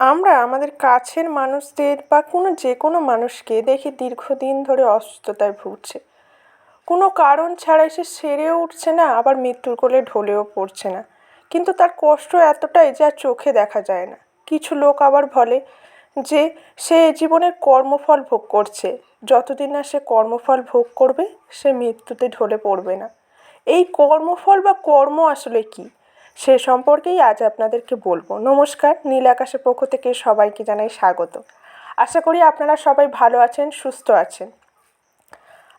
আমরা আমাদের কাছের মানুষদের বা কোনো যে কোনো মানুষকে দেখি দীর্ঘদিন ধরে অসুস্থতায় ভুগছে। কোনো কারণ ছাড়াই সে সেরেও উঠছে না, আবার মৃত্যুর কোলে ঢলেও পড়ছে না। কিন্তু তার কষ্ট এতটাই যা চোখে দেখা যায় না। কিছু লোক আবার বলে যে, সে জীবনের কর্মফল ভোগ করছে। যতদিন না সে কর্মফল ভোগ করবে, সে মৃত্যুতে ঢলে পড়বে না। এই কর্মফল বা কর্ম আসলে কী? সে সম্পর্কেই আজ আপনাদেরকে বলব। নমস্কার, নীল আকাশের পক্ষ থেকে সবাইকে জানাই স্বাগত। আশা করি আপনারা সবাই ভালো আছেন, সুস্থ আছেন।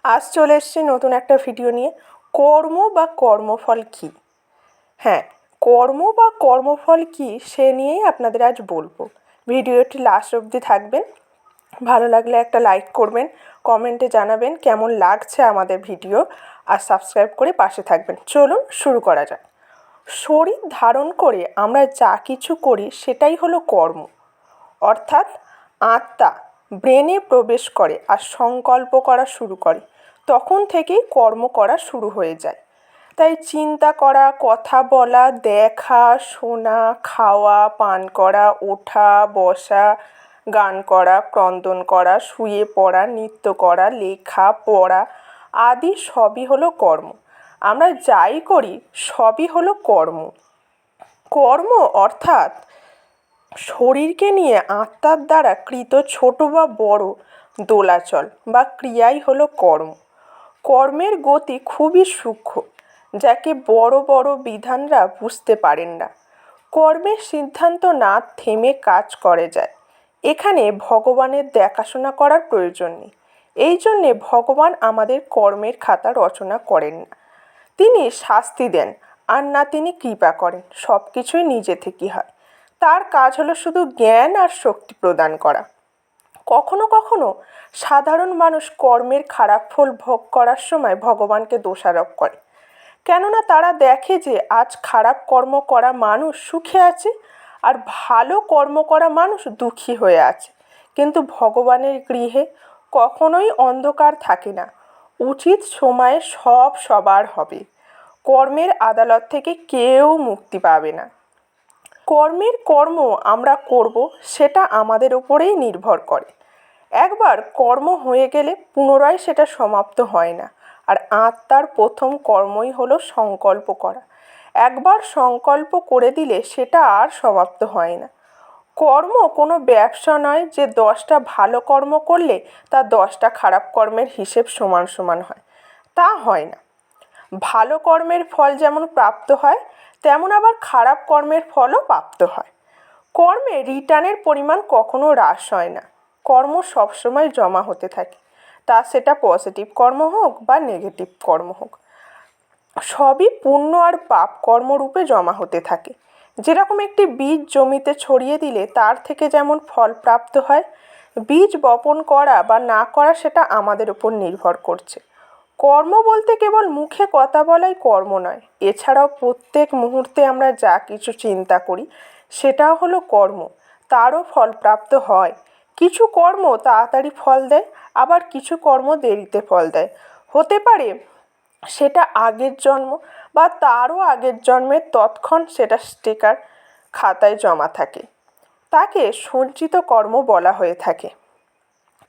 আজ চলে এসেছি নতুন একটা ভিডিও নিয়ে। কর্ম বা কর্মফল কী? হ্যাঁ কর্ম বা কর্মফল কী সে নিয়েই আপনাদের আজ বলব। ভিডিওটি লাস্ট অবধি থাকবেন। ভালো লাগলে একটা লাইক করবেন কমেন্টে জানাবেন কেমন লাগছে আমাদের ভিডিও। আর সাবস্ক্রাইব করে পাশে থাকবেন। চলুন শুরু করা যাক। শরীর ধারণ করে আমরা যা কিছু করি সেটাই হলো কর্ম। অর্থাৎ আত্মা ব্রেনে প্রবেশ করে আর সংকল্প করা শুরু করে। তখন থেকেই কর্ম করা শুরু হয়ে যায়। তাই চিন্তা করা, কথা বলা, দেখা, শোনা, খাওয়া, পান করা, ওঠা, বসা, গান করা, ক্রন্দন করা, শুয়ে পড়া, নৃত্য করা, লেখা, পড়া আদি সবই হলো কর্ম। আমরা যাই করি, সবই হলো কর্ম। কর্ম অর্থাৎ শরীরকে নিয়ে আত্মার দ্বারা কৃত ছোট বা বড় দোলাচল বা ক্রিয়াই হলো কর্ম। কর্মের গতি খুবই সূক্ষ্ম, যাকে বড় বড় বিধানরা বুঝতে পারেন না। কর্মের সিদ্ধান্ত না থেমে কাজ করে যায়। এখানে ভগবানের দেখাশোনা করার প্রয়োজন নেই। এই জন্যে ভগবান আমাদের কর্মের খাতা রচনা করেন না। তিনি শাস্তি দেন, আর না তিনি কৃপা করেন সব কিছুই নিজে থেকে হয়। তার কাজ হলো শুধু জ্ঞান আর শক্তি প্রদান করা। কখনো কখনো সাধারণ মানুষ কর্মের খারাপ ফল ভোগ করার সময় ভগবানকে দোষারোপ করে। কেননা তারা দেখে যে আজ খারাপ কর্ম করা মানুষ সুখে আছে, আর ভালো কর্ম করা মানুষ দুঃখী হয়ে আছে। কিন্তু ভগবানের গৃহে কখনোই অন্ধকার থাকে না। উচিত সময়ে সব সবার হবে। কর্মের আদালত থেকে কেউ মুক্তি পাবে না। কর্মের কর্ম আমরা করব, সেটা আমাদের ওপরেই নির্ভর করে। একবার কর্ম হয়ে গেলে পুনরায় সেটা সমাপ্ত হয় না, আর আত্মার প্রথম কর্মই হলো সংকল্প করা। একবার সংকল্প করে দিলে সেটা আর সমাপ্ত হয় না। কর্ম কোনো ব্যবসা নয় যে দশটা ভালো কর্ম করলে তা দশটা খারাপ কর্মের হিসেব সমান সমান হয়। তা হয় না। ভালো কর্মের ফল যেমন প্রাপ্ত হয়, তেমন আবার খারাপ কর্মের ফলও প্রাপ্ত হয়। কর্মে রিটার্নের পরিমাণ কখনো হ্রাস হয় না। কর্ম সবসময় জমা হতে থাকে। তা সেটা পজিটিভ কর্ম হোক বা নেগেটিভ কর্ম হোক। সবই পুণ্য আর পাপ কর্মরূপে জমা হতে থাকে। যেরকম একটি বীজ জমিতে ছড়িয়ে দিলে তার থেকে যেমন ফল প্রাপ্ত হয়, বীজ বপন করা বা না করা সেটা আমাদের উপর নির্ভর করছে। কর্ম বলতে কেবল মুখে কথা বলাই কর্ম নয়। এছাড়াও প্রত্যেক মুহূর্তে আমরা যা কিছু চিন্তা করি, সেটাও হলো কর্ম। তারও ফল প্রাপ্ত হয়। কিছু কর্ম তাড়াতাড়ি ফল দেয়, আবার কিছু কর্ম দেরিতে ফল দেয়। হতে পারে সেটা আগের জন্ম বা তারও আগের জন্মের তৎক্ষণ সেটা স্টিকার খাতায় জমা থাকে। তাকে সঞ্চিত কর্ম বলা হয়ে থাকে।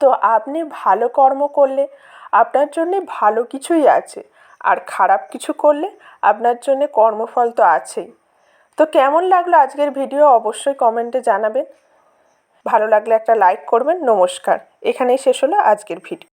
তো আপনি ভালো কর্ম করলে আপনার জন্যে ভালো কিছুই আছে। আর খারাপ কিছু করলে আপনার জন্যে কর্মফল তো আছেই। তো কেমন লাগল আজকের ভিডিও অবশ্যই কমেন্টে জানাবেন। ভালো লাগলে একটা লাইক করবেন। নমস্কার। এখানেই শেষ হলো আজকের ভিডিও।